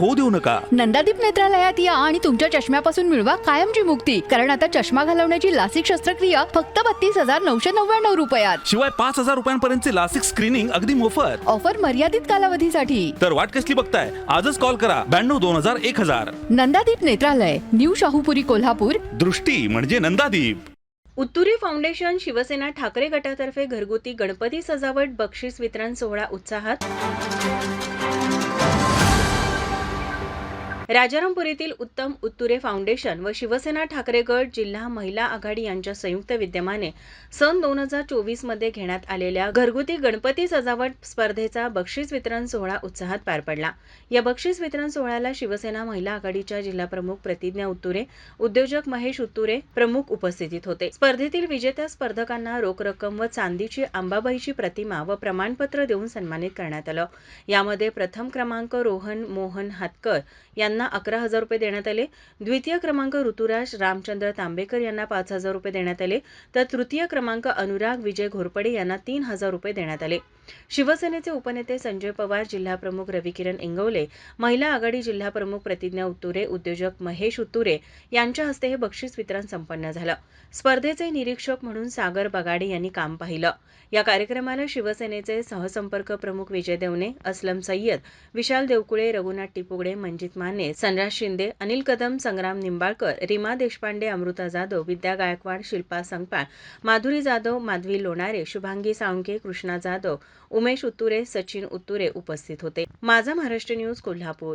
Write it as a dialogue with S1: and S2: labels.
S1: होऊ देऊ नका.
S2: नंदादीप नेत्रालयात या आणि तुमच्या चष्म्यापासून मिळवा कायमची मुक्ती. कारण आता चष्मा घालवण्याची लासिक शस्त्रक्रिया फक्त बत्तीस हजार नऊशे नव्याण्णव रुपयात.
S1: शिवाय पाच हजार रुपयांपर्यंतचे लासिक स्क्रीनिंग अगदी मोफत.
S2: ऑफर मर्यादित कालावधीसाठी.
S1: तर वाट कसली बघताय? आजच कॉल करा. ब्याण्णव दोन हजार एक हजार.
S2: नंदादीप नेत्रालय न्यू शाहूपुरी कोल्हापूर.
S1: दृष्टी म्हणजे नंदादीप.
S3: उत्तुरी फाउंडेशन शिवसेना ठाकरे गटातर्फे घरगुती गणपती सजावट बक्षीस वितरण सोहळा उत्साहात. राजारामपुरीतील उत्तम उत्तुरे फाउंडेशन व शिवसेना ठाकरे गट जिल्हा महिला आघाडी यांच्या संयुक्त विद्यमाने सन दोन हजार चोवीसमध्ये घेण्यात आलेल्या घरगुती गणपती सजावट स्पर्धेचा बक्षीस वितरण सोहळा उत्साहात पार पडला. या बक्षीस वितरण सोहळ्याला शिवसेना महिला आघाडीच्या जिल्हाप्रमुख प्रतिज्ञा उत्तुरे उद्योजक महेश उत्तुरे प्रमुख उपस्थितीत होते. स्पर्धेतील विजेत्या स्पर्धकांना रोख रक्कम व चांदीची अंबाबाईची प्रतिमा व प्रमाणपत्र देऊन सन्मानित करण्यात आलं. यामध्ये प्रथम क्रमांक रोहन मोहन हातकर यांना अकरा हजार रुपये देण्यात आले. द्वितीय क्रमांक ऋतुराज रामचंद्र तांबेकर यांना पाच हजार रुपये देण्यात आले. तर तृतीय क्रमांक अनुराग विजय घोरपडे यांना तीन हजार रुपये देण्यात आले. शिवसेनेचे उपनेते संजय पवार जिल्हाप्रमुख रविकिरण इंगवले महिला आघाडी जिल्हाप्रमुख प्रतिज्ञा उत्तुरे उद्योजक महेश उत्तुरे यांच्या हस्ते हे बक्षीस वितरण संपन्न झालं. स्पर्धेचे निरीक्षक म्हणून सागर बगाडे यांनी काम पाहिलं. या कार्यक्रमाला शिवसेनेचे सहसंपर्क प्रमुख विजय देवने अस्लम सय्यद विशाल देवकुळे रघुनाथ टिपुगडे मंजित माने सनराज शिंदे अनिल कदम संग्राम निंबाळकर रीमा देशपांडे अमृता जाधव विद्या गायकवाड शिल्पा संगपाळ माधुरी जाधव माधवी लोणारे शुभांगी साळुंके कृष्णा जाधव उमेश उत्तुरे सचिन उत्तुरे उपस्थित होते. माझा महाराष्ट्र न्यूज कोल्हापूर.